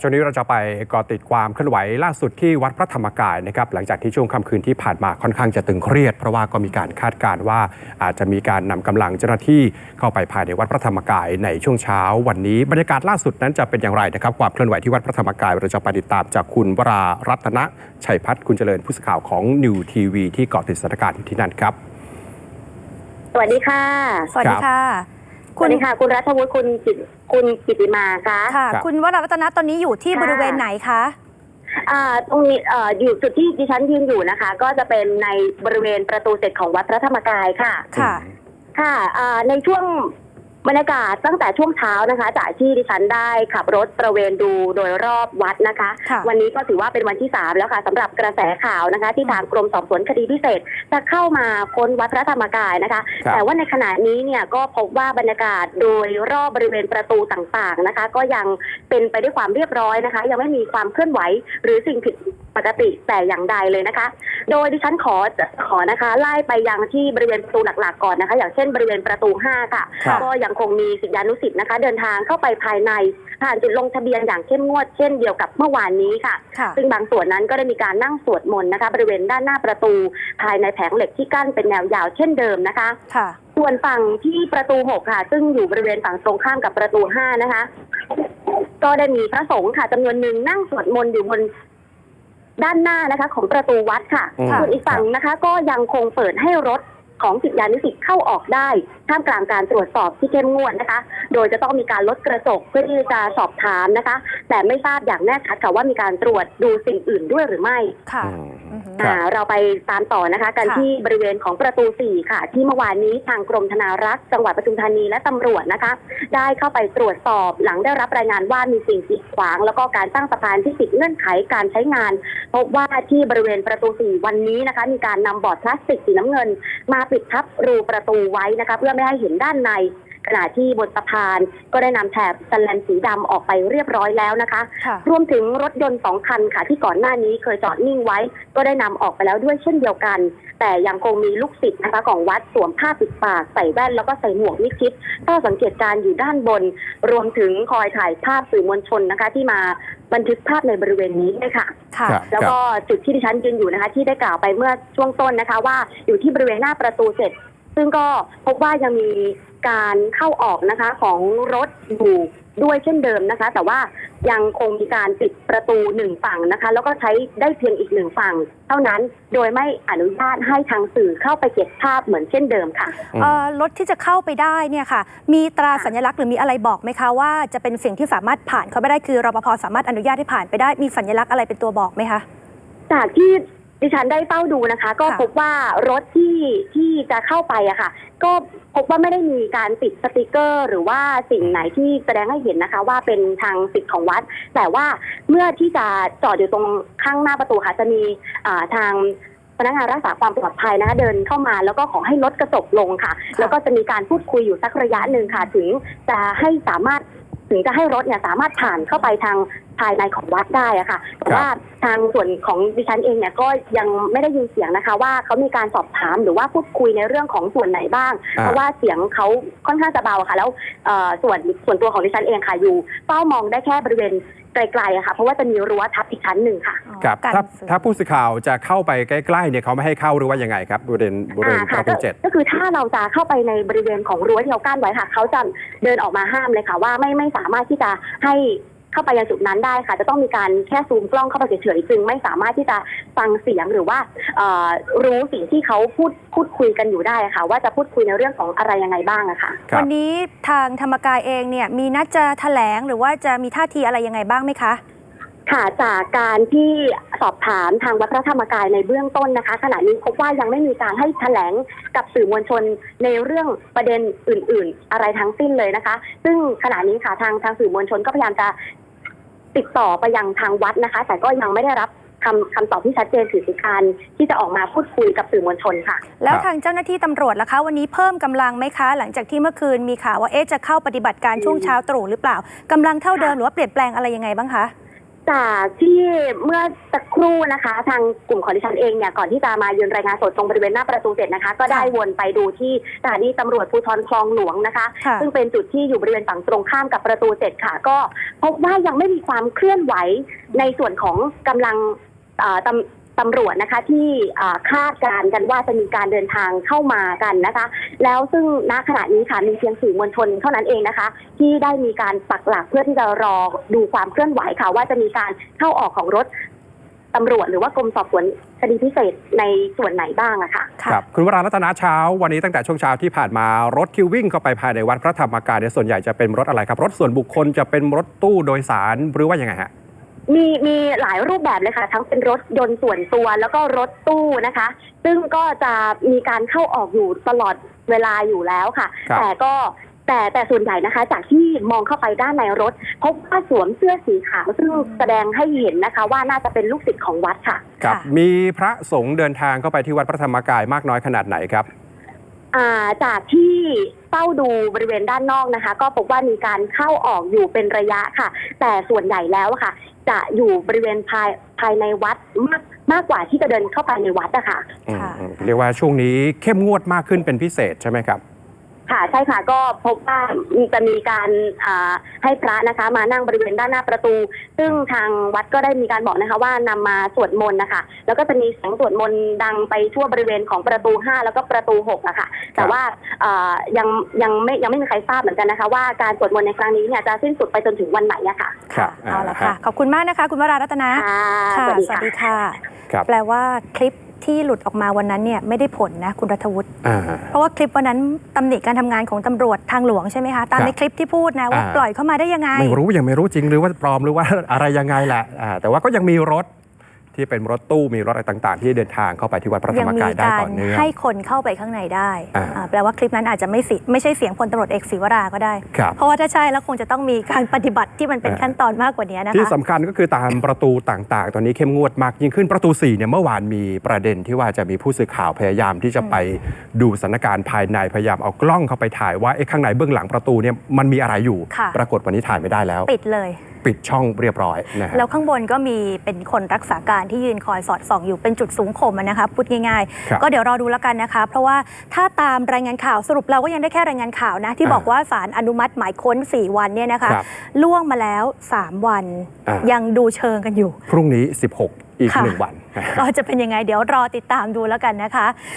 ช่วงนี้เราจะไปเกาะติดความเคลื่อนไหวล่าสุดที่วัดพระธรรมกายนะครับหลังจากที่ช่วงค่ำคืนที่ผ่านมาค่อนข้างจะตึงเครียด เพราะว่าก็มีการคาดการณ์ว่าอาจจะมีการนำกำลังเจ้าหน้าที่เข้าไปภายในวัดพระธรรมกายในช่วงเช้า วันนี้บรรยากาศล่าสุดนั้นจะเป็นอย่างไรนะครับความเคลื่อนไหวที่วัดพระธรรมกายเราจะไปติดตามจากคุณวรารัตนชัยพัฒน์คุณเจริญผู้สื่อข่าวของนิวทีวีที่เกาะติดสถานการณ์อยู่ที่นั่นครับ สวัสดีค่ะ สวัสดีค่ะ สวัสดีค่ะ คุณรัฐวุฒิคุณจิตคุณกิติมาคะค่ะ ครับ คุณวรารัตนะตอนนี้อยู่ที่ค่ะบริเวณไหนคะ อ่าตรงนี้เอ่ออยู่จุดที่ดิฉันยืนอยู่นะคะ ก็จะเป็นในบริเวณประตูเจ็ดของวัดพระธรรมกายค่ะ ค่ะ ค่ะอ่าในช่วง บรรยากาศตั้งแต่ช่วงเช้านะคะ จากที่ดิฉันได้ขับรถตระเวนดูโดยรอบวัดนะคะ ค่ะ วันนี้ก็ถือว่าเป็นวันที่สามแล้วค่ะสำหรับกระแสข่าวนะคะ ที่ทางกรมสอบสวนคดีพิเศษ จะเข้ามาค้นวัดพระธรรมกายนะคะ ครับ แต่ว่าในขณะนี้เนี่ยก็พบว่าบรรยากาศโดยรอบบริเวณประตูต่างๆนะคะ ก็ยังเป็นไปด้วยความเรียบร้อยนะคะ ยังไม่มีความเคลื่อนไหว หรือสิ่งผิดปกติแต่อย่างใดเลยนะคะ โดยดิฉันขอขอนะคะ ไล่ไปยังที่บริเวณประตูหลักๆก่อนนะคะ อย่างเช่นบริเวณประตู 5 ค่ะ ครับ ก็ยังคงมีศิษยานุสิษย์นะคะ เดินทางเข้าไปภายในผ่านจุดลงทะเบียนอย่างเข้มงวดเช่นเดียวกับเมื่อวานนี้ค่ะ ค่ะ ซึ่งบางส่วนนั้นก็ได้มีการนั่งสวดมนต์นะคะ บริเวณด้านหน้าประตู ภายในแผงเหล็กที่กั้นเป็นแนวยาวเช่นเดิมนะคะ ค่ะ ส่วนฝั่งที่ประตู 6 ค่ะ ซึ่งอยู่บริเวณฝั่งตรงข้ามกับประตู 5 นะคะ ก็ได้มีพระสงฆ์ค่ะจำนวนหนึ่งนั่งสวดมนต์อยู่บน ด้านหน้านะคะ ของประตูวัดค่ะอืม ส่วนอีกฝั่งนะคะ ก็ยังคงเปิดให้รถ ของศิษยานุศิษย์เข้าออกได้ ท่ามกลางการตรวจสอบที่เข้มงวดนะคะ โดยจะต้องมีการลดกระจกเพื่อที่จะสอบถามนะคะ แต่ไม่ทราบอย่างแน่ชัดค่ะว่ามีการตรวจดูสิ่งอื่นด้วยหรือไม่ค่ะอืมอือหือครับอ่าเราไปตามต่อนะคะ กันค่ะที่บริเวณของประตู 4 ค่ะ ที่เมื่อวานนี้ทางกรมธนารักษ์จังหวัดปทุมธานีและตำรวจนะคะ ได้เข้าไปตรวจสอบหลังได้รับรายงานว่ามีสิ่งกีดขวาง แล้วก็การตั้งสะพานที่ติดเงื่อนไขการใช้งาน พบว่าที่บริเวณประตู 4 วันนี้นะคะ มีการนำบอร์ดพลาสติกสีน้ำเงินมาปิดทับรูประตูไว้นะคะเพื่อไม่ให้เห็นด้านใน ขณะที่บนสะพานก็ได้นำแถบสแลนสีดำออกไปเรียบร้อยแล้วนะคะค่ะรวมถึงรถยนต์สองคันค่ะ ที่ก่อนหน้านี้เคยจอดนิ่งไว้ ก็ได้นำออกไปแล้วด้วยเช่นเดียวกัน แต่ยังคงมีลูกศิษย์นะคะของวัดสวมผ้าปิดปากใส่แว่นแล้วก็ใส่หมวกมิดชิดเฝ้าสังเกตการณ์อยู่ด้านบน รวมถึงคอยถ่ายภาพสื่อมวลชนนะคะ ที่มาบันทึกภาพในบริเวณนี้ด้วยค่ะค่ะครับแล้วก็จุดที่ดิฉันยืนอยู่นะคะ ที่ได้กล่าวไปเมื่อช่วงต้นนะคะ ว่าอยู่ที่บริเวณหน้าประตูเจ็ดซึ่งก็พบว่ายังมี การเข้าออกนะคะของรถอยู่ด้วยเช่นเดิมนะคะ แต่ว่ายังคงมีการปิดประตูหนึ่งฝั่งนะคะ แล้วก็ใช้ได้เพียงอีกหนึ่งฝั่ง เท่านั้นโดยไม่อนุญาตให้ทางสื่อเข้าไปเก็บภาพเหมือนเช่นเดิมค่ะอืมเอ่อรถที่จะเข้าไปได้เนี่ยค่ะ มีตราสัญลักษณ์หรือมีอะไรบอกไหมคะว่าจะเป็นสิ่งที่สามารถผ่านเข้าไปได้คือรปภสามารถอนุญาตให้ผ่านไปได้มีสัญลักษณ์อะไรเป็นตัวบอกไหมคะจากที่ ดิฉันได้เฝ้าดูนะคะ ก็ค่ะพบว่ารถที่ที่จะเข้าไปอะค่ะ ก็พบว่าไม่ได้มีการติดสติกเกอร์ หรือว่าสิ่งไหนที่แสดงให้เห็นนะคะ ว่าเป็นทางสิทธิ์ของวัด แต่ว่าเมื่อที่จะจอดอยู่ตรงข้างหน้าประตูค่ะจะมีอ่าทางพนักงานรักษาความปลอดภัยนะคะเดินเข้ามาแล้วก็ขอให้ลดกระจกลงค่ะค่ะแล้วก็จะมีการพูดคุยอยู่สักระยะหนึ่งค่ะ ถึงจะให้สามารถ ถึงจะให้รถเนี่ยสามารถผ่านเข้าไปทางภายในของวัดได้อะค่ะแต่ว่าทางส่วนของดิฉันเองเนี่ยก็ยังไม่ได้ยินเสียงนะคะ ว่าเขามีการสอบถามหรือว่าพูดคุยในเรื่องของส่วนไหนบ้างอ่าเพราะว่าเสียงเขาค่อนข้างจะเบาค่ะ แล้วเอ่อส่วนส่วนตัวของดิฉันเองค่ะอยู่เฝ้ามองได้แค่บริเวณไกลๆอะค่ะ เพราะว่าจะมีรั้วทับอีกชั้นหนึ่งค่ะ ครับการถ้าสื่อถ้าผู้สื่อข่าวจะเข้าไปใกล้ๆเนี่ยเขาไม่ให้เข้าหรือว่ายังไงครับบริเวณบริเวณอ่าปค่ะระตูก็เจ็ดก็คือถ้าเราจะเข้าไปในบริเวณของรั้วที่เรากั้นไว้ค่ะเขาจะเดินออกมาห้ามเลยค่ะ ว่าไม่ไม่สามารถที่จะให้เข้าไปยังจุดนั้นได้ค่ะ จะต้องมีการแค่ซูมกล้องเข้าไปเฉยๆจึงไม่สามารถที่จะฟังเสียงหรือว่าเอ่อรู้สิ่งที่เขาพูดพูดคุยกันอยู่ได้ค่ะ ว่าจะพูดคุยในเรื่องของอะไรยังไงบ้างอะค่ะครับวันนี้ทางธรรมกายเองเนี่ยมีนัดจะแถลงหรือว่าจะมีท่าทีอะไรยังไงบ้างไหมคะ ค่ะจากการที่สอบถามทางวัดพระธรรมกายในเบื้องต้นนะคะ ขณะนี้พบว่ายังไม่มีการให้แถลงกับสื่อมวลชนในเรื่องประเด็นอื่น ๆ อะไรทั้งสิ้นเลยนะคะ ซึ่งขณะนี้ค่ะทางทางสื่อมวลชนก็พยายามจะติดต่อไปยังทางวัดนะคะ แต่ก็ยังไม่ได้รับคำคำตอบที่ชัดเจนถึงการที่จะออกมาพูดคุยกับสื่อมวลชนค่ะ แล้วทางเจ้าหน้าที่ตำรวจล่ะคะ วันนี้เพิ่มกำลังไหมคะ หลังจากที่เมื่อคืนมีข่าวว่าเอ๊ะจะเข้าปฏิบัติการช่วงเช้าตรู่หรือเปล่ากำลังเท่าเดิมหรือว่าเปลี่ยนแปลงอะไรยังไงบ้างคะ จากที่เมื่อสักครู่นะคะ ทางกลุ่มของดิฉันเองเนี่ยก่อนที่จะมายืนรายงานสดตรงบริเวณหน้าประตูเจ็ดนะคะ ก็ได้วนไปดูที่สถานีตำรวจภูธรคลองหลวงนะคะ ค่ะ ซึ่งเป็นจุดที่อยู่บริเวณฝั่งตรงข้ามกับประตูเจ็ดค่ะ ก็พบว่ายังไม่มีความเคลื่อนไหวในส่วนของกำลังเอ่อตำ ตำรวจนะคะที่คาดการณ์กันว่าจะมีการเดินทางเข้ามากันนะคะ แล้วซึ่งณขณะนี้ค่ะมีเพียงสื่อมวลชนเท่านั้นเองนะคะ ที่ได้มีการปักหลักเพื่อที่จะรอดูความเคลื่อนไหวค่ะ ว่าจะมีการเข้าออกของรถตำรวจหรือว่ากรมสอบสวนคดีพิเศษในส่วนไหนบ้างอะค่ะครับคุณวรารัตนาเช้า วันนี้ตั้งแต่ช่วงเช้าที่ผ่านมารถที่วิ่งเข้าไปภายในวัดพระธรรมกายเนี่ยส่วนใหญ่จะเป็นรถอะไรครับ รถส่วนบุคคลจะเป็นรถตู้โดยสารหรือว่ายังไงฮะ มีมีหลายรูปแบบเลยค่ะ ทั้งเป็นรถยนต์ส่วนตัวแล้วก็รถตู้นะคะ ซึ่งก็จะมีการเข้าออกอยู่ตลอดเวลาอยู่แล้วค่ะ ครับ แต่ก็แต่แต่ส่วนใหญ่นะคะ จากที่มองเข้าไปด้านในรถ พบว่าสวมเสื้อสีขาวซึ่งแสดงให้เห็นนะคะ ว่าน่าจะเป็นลูกศิษย์ของวัดค่ะ ครับ ค่ะ มีพระสงฆ์เดินทางเข้าไปที่วัดพระธรรมกายมากน้อยขนาดไหนครับ อ่าจากที่เฝ้าดูบริเวณด้านนอกนะคะ ก็พบว่ามีการเข้าออกอยู่เป็นระยะค่ะ แต่ส่วนใหญ่แล้วอะค่ะ จะอยู่บริเวณภายภายในวัดมากมากกว่าที่จะเดินเข้าไปในวัดอะค่ะอืมค่ะ อืมเรียกว่าช่วงนี้เข้มงวดมากขึ้นเป็นพิเศษใช่ไหมครับ ค่ะใช่ค่ะก็พบว่าจะมีการอ่าให้พระนะคะ มานั่งบริเวณด้านหน้าประตู ซึ่งทางวัดก็ได้มีการบอกนะคะ ว่านำมาสวดมนต์นะคะ แล้วก็จะมีเสียงสวดมนต์ดังไปทั่วบริเวณของประตู 5 แล้วก็ประตู6อะค่ะ แต่ว่าอ่ายังยังไม่ยังไม่มีใครทราบเหมือนกันนะคะ ว่าการสวดมนต์ในครั้งนี้เนี่ยจะสิ้นสุดไปจนถึงวันไหนอะค่ะครัค่ะบเอาละอ่าค่ะฮะขอบคุณมากนะคะ คุณวรารัตนาค่ะค่ะสวัสดีสวัค่ะสดีค่ะครับแปลว่าคลิป ที่หลุดออกมาวันนั้นเนี่ยไม่ได้ผลนะคุณรัฐวุฒิอ่า เพราะว่าคลิปวันนั้นตำหนิการทำงานของตำรวจทางหลวงใช่ไหมคะตามครับในคลิปที่พูดนะว่าอ่า ปล่อยเข้ามาได้ยังไง ไม่รู้ยังไม่รู้จริงหรือว่าปลอมหรือว่า อะไรยังไงแหละอ่าแต่ว่าก็ยังมีรถ ที่เป็นรถตู้มีรถอะไรต่างๆ ที่เดินทางเข้าไปที่วัดพระธรยัรมมีกายได้การต่อเนื่องให้คนเข้าไปข้างในได้อ่าอ่าแปลว่าคลิปนั้นอาจจะไม่สิไม่ใช่เสียงพลตำรวจเอกศิวราก็ได้ครับเพราะว่าถ้าใช่แล้วคงจะต้องมีการปฏิบัติที่มันเป็นอ่าขั้นตอนมากกว่านี้นะคะที่สำคัญก็คือตามประตูต่างๆ ตอนนี้เข้มงวดมากยิ่งขึ้นประตู4เนี่ยเมื่อวานมีประเด็นที่ว่าจะมีผู้สื่อข่าวพยายามที่จะไปดูสถานการณ์ภายในพยายามเอากล้องเข้าไปถ่ายว่าเอ๊ะข้างในเบื้องหลังประตูเนี่ยมันมีอะไรอยู่ค่ะปรากฏวันนี้ถ่ายไม่ได้แล้ว ปิดเลย ปิดช่องเรียบร้อยนะฮะแล้วข้างบนก็มีเป็นคนรักษาการที่ยืนคอยสอดส่องอยู่เป็นจุดสูงข่มอะนะคะพูดง่ายครับๆก็เดี๋ยวรอดูแล้วกันนะคะ เพราะว่าถ้าตามรายงานข่าวสรุปเราก็ยังได้แค่รายงานข่าวนะ ที่อ่าบอกว่าสารอนุมัติหมายค้น 4 วันเนี่ยนะคะครับล่วงมาแล้ว 3 วันอ่ายังดูเชิงกันอยู่ พรุ่งนี้ 16 อีกค่ะหนึ่งวันก็จะเป็นยังไงเดี๋ยวรอติดตามดูแล้วกันนะคะ